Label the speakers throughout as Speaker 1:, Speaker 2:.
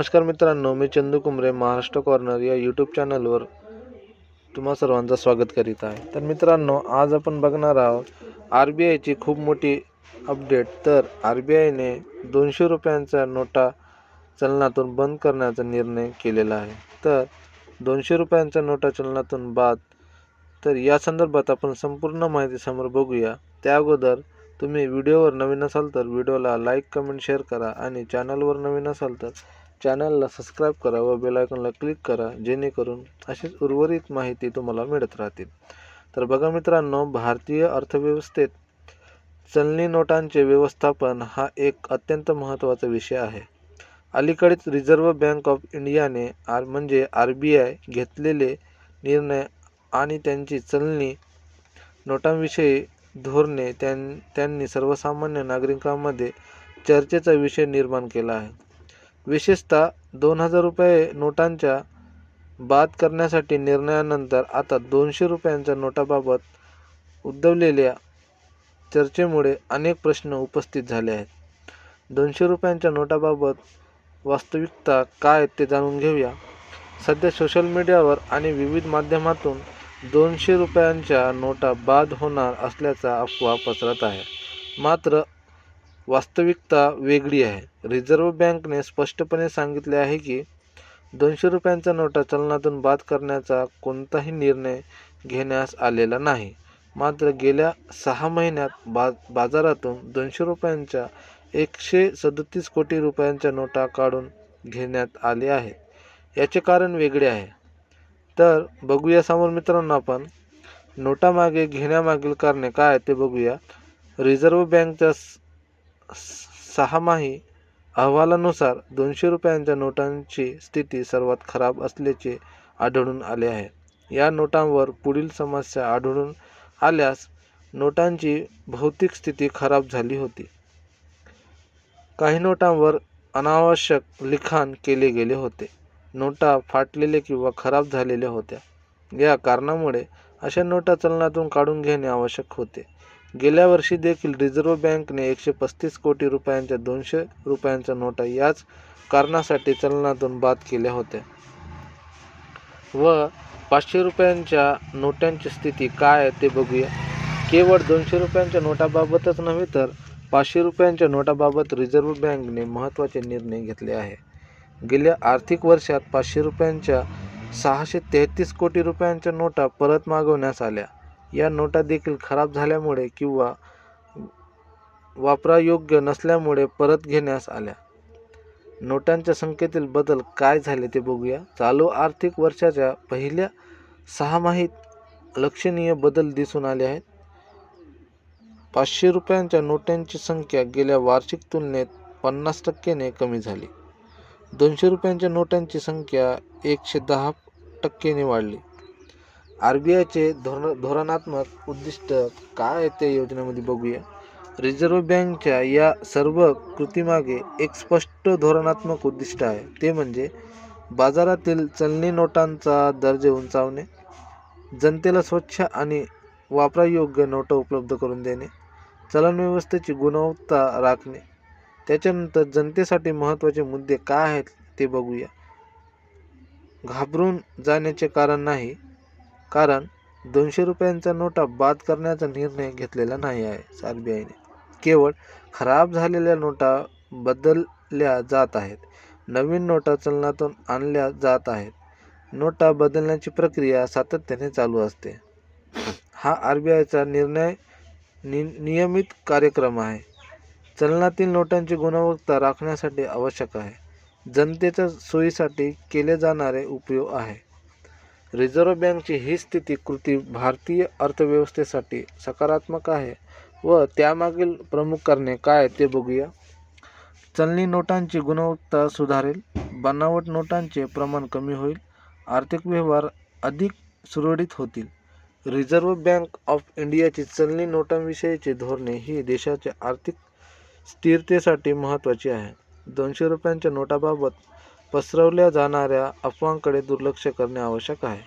Speaker 1: नमस्कार मित्रांनो मी चंदू कुमरे महाराष्ट्र कॉर्नर या यूट्यूब चॅनलवर तुम्हा सर्वांचं स्वागत करीत आहे. तर मित्रांनो आज आपण बघणार आहोत आर बी आयची खूप मोठी अपडेट तर आर बी आयने दोनशे रुपयांच्या नोटा चलनातून बंद करण्याचा निर्णय केलेला आहे. तर दोनशे रुपयांच्या नोटा चलनातून बाद तर या संदर्भात आपण संपूर्ण माहिती समोर बघूया. त्या अगोदर तुम्ही व्हिडिओवर नवीन असाल तर व्हिडिओला लाईक कमेंट शेअर करा आणि चॅनलवर नवीन असाल तर चॅनलला सबस्क्राईब करा व बेलायकॉनला क्लिक करा जेणेकरून अशीच उर्वरित माहिती तुम्हाला मिळत राहतील. तर बघा मित्रांनो भारतीय अर्थव्यवस्थेत चलनी नोटांचे व्यवस्थापन हा एक अत्यंत महत्त्वाचा विषय आहे. अलीकडेच रिझर्व्ह बँक ऑफ इंडियाने आर म्हणजे आर बी आय घेतलेले निर्णय आणि त्यांची चलनी नोटांविषयी धोरणे त्यां त्यांनी सर्वसामान्य नागरिकांमध्ये चर्चेचा विषय निर्माण केला आहे. विशेषतः दोन हजार रुपये नोटांच्या बाद करण्यासाठी निर्णयानंतर आता दोनशे रुपयांच्या नोटाबाबत उद्भवलेल्या चर्चेमुळे अनेक प्रश्न उपस्थित झाले आहेत. दोनशे रुपयांच्या नोटाबाबत वास्तविकता काय ते जाणून घेऊया. सध्या सोशल मीडियावर आणि विविध माध्यमातून दोनशे रुपयांच्या नोटा बाद होणार असल्याचा अफवा पसरत आहे. मात्र वास्तविकता वेगळी आहे. रिझर्व्ह बँकने स्पष्टपणे सांगितले आहे की दोनशे रुपयांच्या नोटा चलनातून बाद करण्याचा कोणताही निर्णय घेण्यास आलेला नाही. मात्र गेल्या सहा महिन्यात बा बाजारातून दोनशे रुपयांच्या एकशे सदतीस कोटी रुपयांच्या नोटा काढून घेण्यात आले आहेत. याचे कारण वेगळे आहे. तर बघूया समोर मित्रांनो आपण नोटामागे घेण्यामागील कारणे काय ते बघूया. रिझर्व्ह बँकच्या सहामाही अहवालानुसार दोनशे रुपयांच्या नोटांची स्थिती सर्वात खराब असल्याचे आढळून आले आहे. या नोटांवर पुढील समस्या आढळून आल्यास नोटांची भौतिक स्थिती खराब झाली होती. काही नोटांवर अनावश्यक लिखाण केले गेले होते. नोटा फाटलेले किंवा खराब झालेल्या होत्या. या कारणामुळे अशा नोटा चलनातून काढून घेणे आवश्यक होते. गेल्या वर्षी देखील रिझर्व्ह बँकने एकशे पस्तीस कोटी रुपयांच्या दोनशे रुपयांच्या नोटा याच कारणासाठी चलनातून बाद केल्या होत्या. व पाचशे रुपयांच्या नोटांची स्थिती काय आहे ते बघूया. केवळ दोनशे रुपयांच्या नोटाबाबतच नव्हे तर पाचशे रुपयांच्या नोटाबाबत रिझर्व्ह बँकने महत्त्वाचे निर्णय घेतले आहे. गेल्या आर्थिक वर्षात पाचशे रुपयांच्या सहाशे तेहतीस कोटी रुपयांच्या नोटा परत मागवण्यास आल्या. या नोटा देखील खराब झाल्यामुळे किंवा वापरायोग्य नसल्यामुळे परत घेण्यास आल्या. नोटांच्या संख्येतील बदल काय झाले ते बघूया. चालू आर्थिक वर्षाच्या पहिल्या सहामाहीत लक्षणीय बदल दिसून आले आहेत. पाचशे रुपयांच्या नोटांची संख्या गेल्या वार्षिक तुलनेत पन्नास टक्क्याने कमी झाली. दोनशे रुपयांच्या नोटांची संख्या एकशे दहा टक्क्याने वाढली. आर बी आयचे धोरण धोरणात्मक उद्दिष्ट काय आहे ते योजनेमध्ये बघूया. रिझर्व्ह बँकच्या या सर्व कृतीमागे एक स्पष्ट धोरणात्मक उद्दिष्ट आहे. ते म्हणजे बाजारातील चलनी नोटांचा दर्जा उंचावणे जनतेला स्वच्छ आणि वापरायोग्य नोटा उपलब्ध करून देणे चलनव्यवस्थेची गुणवत्ता राखणे त्याच्यानंतर जनतेसाठी महत्त्वाचे मुद्दे काय आहेत ते बघूया. घाबरून जाण्याचे कारण नाही कारण दोनशे रुपयांचा नोटा बाद करण्याचा निर्णय घेतलेला नाही आहे आर बी आयने केवळ खराब झालेल्या नोटा बदलल्या जात आहेत. नवीन नोटा चलनातून आणल्या जात आहेत. नोटा बदलण्याची प्रक्रिया सातत्याने चालू असते. हा आर बी आयचा निर्णय नि नियमित कार्यक्रम आहे. चलनातील नोटांची गुणवत्ता राखण्यासाठी आवश्यक आहे. जनतेच्या सोयीसाठी केले जाणारे उपयोग आहे. रिझर्व्ह बँकची ही स्थिती कृती भारतीय अर्थव्यवस्थेसाठी सकारात्मक आहे व त्यामागील प्रमुख कारणे काय ते बघूया. चलनी नोटांची गुणवत्ता सुधारेल बनावट नोटांचे प्रमाण कमी होईल आर्थिक व्यवहार अधिक सुरळीत होतील. रिझर्व्ह बँक ऑफ इंडियाची चलनी नोटांविषयीची धोरणे ही देशाच्या आर्थिक स्थिरतेसाठी महत्त्वाची आहे. दोनशे रुपयांच्या नोटाबाबत पसरवल्या जाणाऱ्या अफवांकडे दुर्लक्ष करणे आवश्यक आहे.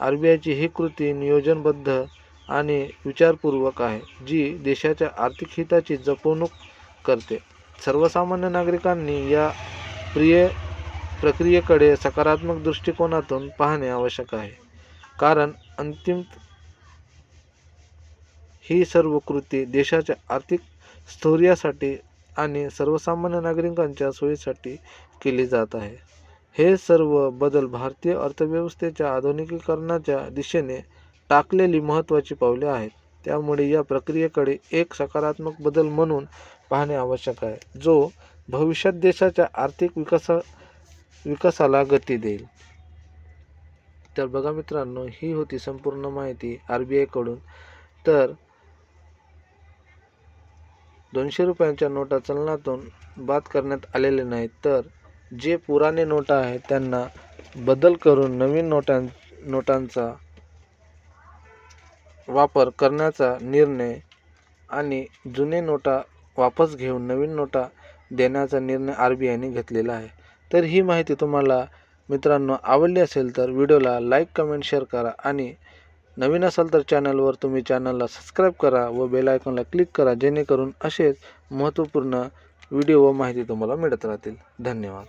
Speaker 1: आर बी आयची ही कृती नियोजनबद्ध आणि विचारपूर्वक आहे जी देशाच्या आर्थिक हिताची जपवणूक करते. सर्वसामान्य नागरिकांनी या प्रिय प्रक्रियेकडे सकारात्मक दृष्टिकोनातून पाहणे आवश्यक आहे कारण अंतिम ही सर्व कृती देशाच्या आर्थिक स्थैर्यासाठी आणि सर्वसामान्य नागरिकांच्या सोयीसाठी केली जात आहे. हे सर्व बदल भारतीय अर्थव्यवस्थेच्या आधुनिकीकरणाच्या दिशेने टाकलेली महत्त्वाची पावले आहेत. त्यामुळे या प्रक्रियेकडे एक सकारात्मक बदल म्हणून पाहणे आवश्यक आहे जो भविष्यात देशाच्या आर्थिक विकासा विकासाला गती देईल. तर बघा मित्रांनो ही होती संपूर्ण माहिती आर बी आयकडून तर दोनशे रुपयांच्या नोटा चलनातून बाद करण्यात आलेले नाहीत. तर जे पुराने नोटा आहेत त्यांना बदल करून नवीन नोटां नोटांचा वापर करण्याचा निर्णय आणि जुने नोटा वापस घेऊन नवीन नोटा देण्याचा निर्णय आर बी आयने घेतलेला आहे. तर ही माहिती तुम्हाला मित्रांनो आवडली असेल तर व्हिडिओला लाईक कमेंट शेअर करा आणि नवीन असाल तर चॅनलवर तुम्ही चॅनलला सबस्क्राईब करा व बेल आयकॉनला क्लिक करा जेणेकरून असेच महत्त्वपूर्ण व्हिडिओ व माहिती तुम्हाला मिळत राहतील. धन्यवाद.